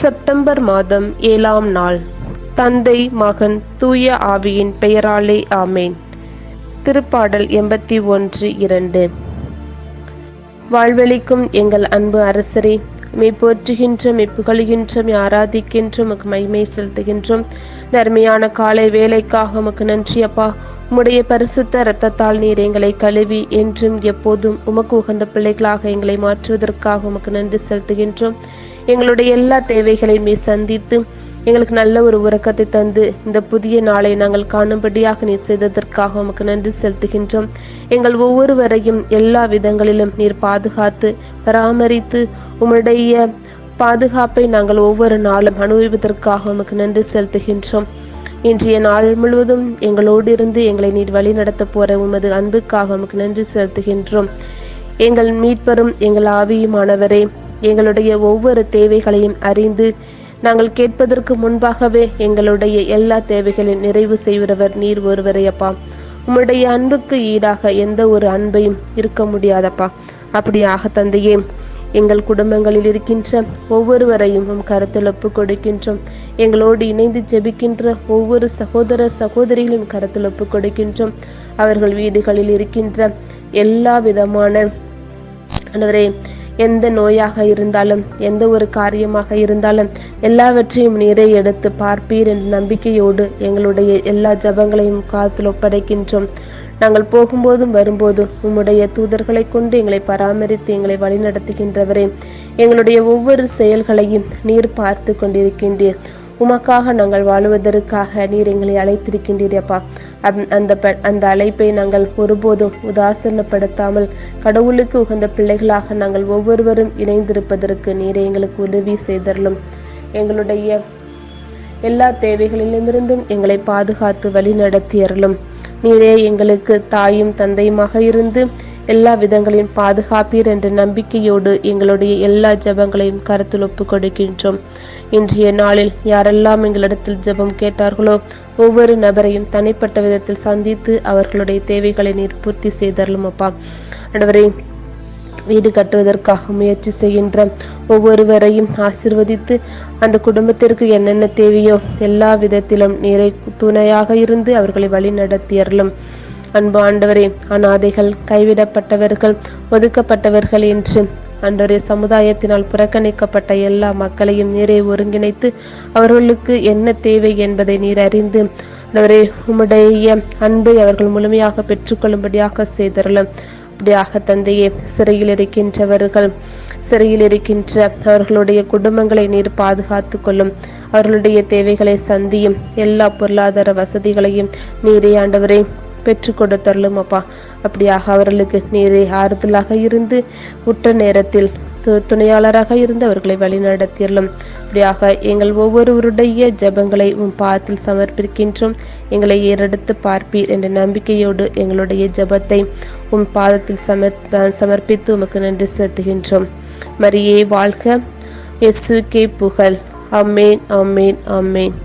September மாதம் ஏழாம் நாள். தந்தை மகன் தூய ஆவியின் பெயராலே ஆமேன். திருப்பாடல் எண்பத்தி ஒன்று இரண்டு. வாழ்வெளிக்கும் எங்கள் அன்பு அரசரே மெய் போற்றுகின்றோம் மெய் புகழுகின்றோம் ஆராதிக்கின்றோம் உமக்கு மகிமை செலுத்துகின்றோம். தர்மையான காலை வேலைக்காக உமக்கு நன்றி அப்பா. உம்முடைய பரிசுத்த இரத்தத்தால் நீர் எங்களை கழுவி என்றும் எப்போதும் உமக்கு உகந்த பிள்ளைகளாக எங்களை மாற்றுவதற்காக உமக்கு நன்றி செலுத்துகின்றோம். எங்களுடைய எல்லா தேவைகளையுமே சந்தித்து எங்களுக்கு நல்ல ஒரு உறக்கத்தை தந்து இந்த புதிய நாளை நாங்கள் காணும்படியாக நீர் செய்ததற்காக உமக்கு நன்றி செலுத்துகின்றோம். எங்கள் ஒவ்வொருவரையும் எல்லா விதங்களிலும் நீர் பாதுகாத்து பராமரித்து உம்முடைய பாதுகாப்பை நாங்கள் ஒவ்வொரு நாளும் அனுபவிப்பதற்காக உமக்கு நன்றி செலுத்துகின்றோம். இன்றைய நாள் முழுவதும் எங்களோடு இருந்து எங்களை நீர் வழி நடத்த போற உமது அன்புக்காக உமக்கு நன்றி செலுத்துகின்றோம். எங்கள் மீட்பரும் எங்கள் ஆவியுமானவரே. எங்களுடைய ஒவ்வொரு தேவைகளையும் அறிந்து நாங்கள் கேட்பதற்கு முன்பாகவே எங்களுடைய எல்லா தேவைகளையும் நிறைவு செய்கிறவர் நீர் ஒருவரே அப்பா உம்முடைய அன்புக்கு ஈடாக எந்த ஒரு அன்பையும் இருக்க முடியாதப்பா. அப்படியாக தந்தையே எங்கள் குடும்பங்களில் இருக்கின்ற ஒவ்வொருவரையும் உம் கருத்தில் ஒப்பு கொடுக்கின்றோம். எங்களோடு இணைந்து ஜெபிக்கின்ற ஒவ்வொரு சகோதர சகோதரிகளும் கருத்தில் ஒப்பு கொடுக்கின்றோம். அவர்கள் வீடுகளில் இருக்கின்ற எல்லா விதமான அனைவரே எந்த நோயாக இருந்தாலும் எந்த ஒரு காரியமாக இருந்தாலும் எல்லாவற்றையும் நீரை எடுத்து பார்ப்பீர் என்ற நம்பிக்கையோடு எங்களுடைய எல்லா ஜபங்களையும் காத்தில் ஒப்படைக்கின்றோம். நாங்கள் போகும்போதும் வரும்போதும் உம்முடைய தூதர்களை கொண்டு எங்களை பராமரித்து எங்களை வழிநடத்துகின்றவரே எங்களுடைய ஒவ்வொரு செயல்களையும் நீர் பார்த்து கொண்டிருக்கின்றீர். உமக்காக நாங்கள் வாழுவதற்காக நீர் எங்களை அழைத்திருக்கின்றீரப்பா அந்த அந்த அழைப்பை நாங்கள் ஒருபோதும் உதாசீனப்படுத்தாமல் கடவுளுக்கு உகந்த பிள்ளைகளாக நாங்கள் ஒவ்வொருவரும் இணைந்திருப்பதற்கு நீரை எங்களுக்கு உதவி செய்தரலும் எங்களுடைய எல்லா தேவைகளிலுமிருந்தும் எங்களை பாதுகாத்து வழி நடத்தியறலும் நீரே எங்களுக்கு தாயும் தந்தையுமாக இருந்து எல்லா விதங்களையும் பாதுகாப்பீர் என்ற நம்பிக்கையோடு எங்களுடைய எல்லா ஜபங்களையும் கருத்தில் ஒப்பு கொடுக்கின்றோம் இன்றைய நாளில் யாரெல்லாம் எங்களிடத்தில் ஜெபம் கேட்டார்களோ ஒவ்வொரு நபரையும் தனிப்பட்ட விதத்தில் சந்தித்து அவர்களுடைய தேவைகளை நீர் பூர்த்தி செய்தரலும் அப்பா ஆண்டவரே வீடு கட்டுவதற்காக முயற்சி செய்கின்ற ஒவ்வொருவரையும் ஆசிர்வதித்து அந்த குடும்பத்திற்கு என்னென்ன தேவையோ எல்லா விதத்திலும் நீரை துணையாக இருந்து அவர்களை வழி நடத்தியறலும் அன்பு ஆண்டவரே அனாதைகள் கைவிடப்பட்டவர்கள் ஒதுக்கப்பட்டவர்கள் என்று அன்றைய சமுதாயத்தினால் புறக்கணிக்கப்பட்ட எல்லா மக்களையும் நீரை ஒருங்கிணைத்து அவர்களுக்கு என்ன தேவை என்பதை நீர் அறிந்து அவரே உம்முடைய அன்பை அவர்கள் முழுமையாக பெற்றுக்கொள்ளும்படியாக செய்தரலும் அப்படியாக தந்தையே சிறையில் இருக்கின்றவர்கள் சிறையில் இருக்கின்ற அவர்களுடைய குடும்பங்களை நீர் பாதுகாத்து கொள்ளும். அவர்களுடைய தேவைகளை சந்தியும் எல்லா பொருளாதார வசதிகளையும் நீரே ஆண்டவரை பெற்று கொடுத்தரலும் அப்பா அப்படியாக அவர்களுக்கு நீரை ஆறுதலாக இருந்து உற்ற நேரத்தில் துணையாளராக இருந்து அவர்களை வழிநடத்தியலும் அப்படியாக எங்கள் ஒவ்வொருவருடைய ஜபங்களை உன் பாதத்தில் சமர்ப்பிக்கின்றோம். எங்களை ஏறெடுத்து பார்ப்பீர் என்ற நம்பிக்கையோடு எங்களுடைய ஜபத்தை உன் பாதத்தில் சமர் சமர்ப்பித்து உமக்கு நன்றி செலுத்துகின்றோம். மரியே வாழ்க. எஸ்ஸுக்கே புகழ். Amen amen amen